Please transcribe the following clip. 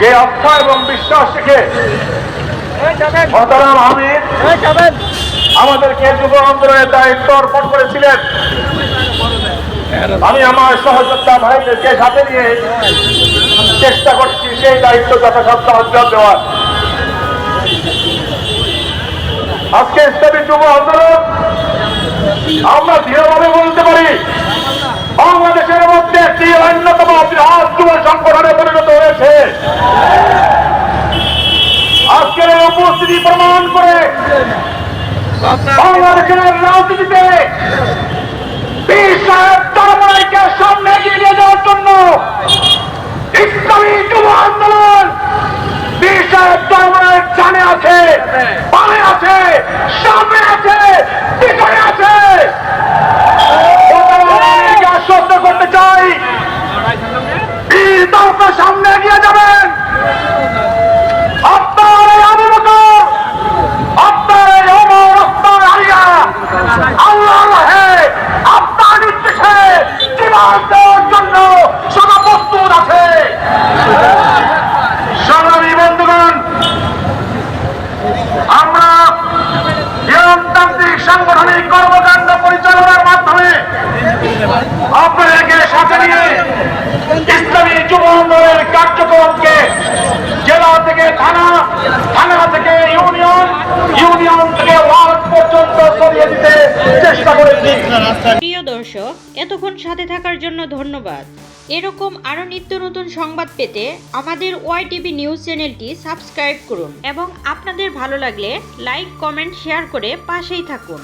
যে আস্থা এবং বিশ্বাস রেখে মহতারাম হামিদ আমাদেরকে যুব আন্দোলনের দায়িত্ব অর্পণ করেছিলেন। আমি আমার সহযোদ্ধা ভাইদেরকে সাথে নিয়ে চেষ্টা করছি সেই দায়িত্ব যথাসাধ্য অঞ্চল দেওয়ার। আজকে ইসলামী যুব আন্দোলন উপস্থিতি প্রমাণ করে। বাংলাদেশের রাজনীতিতে কর্মকাণ্ড পরিচালনার মাধ্যমে আপনাদেরকে সাথে নিয়ে ইসলামী যুব আন্দোলনের কার্যক্রমকে জেলা থেকে থানা থানা থেকে ইউনিয়ন ইউনিয়ন থেকে ওয়ার্ড পর্যন্ত ছড়িয়ে দিতে চেষ্টা করেছি। প্রিয় দর্শক, এতক্ষণ সাথে থাকার জন্য ধন্যবাদ। এরকম আরও নিত্য নতুন সংবাদ পেতে আমাদের ওয়াইটিভি নিউজ চ্যানেলটি সাবস্ক্রাইব করুন এবং আপনাদের ভালো লাগলে লাইক, কমেন্ট, শেয়ার করে পাশেই থাকুন।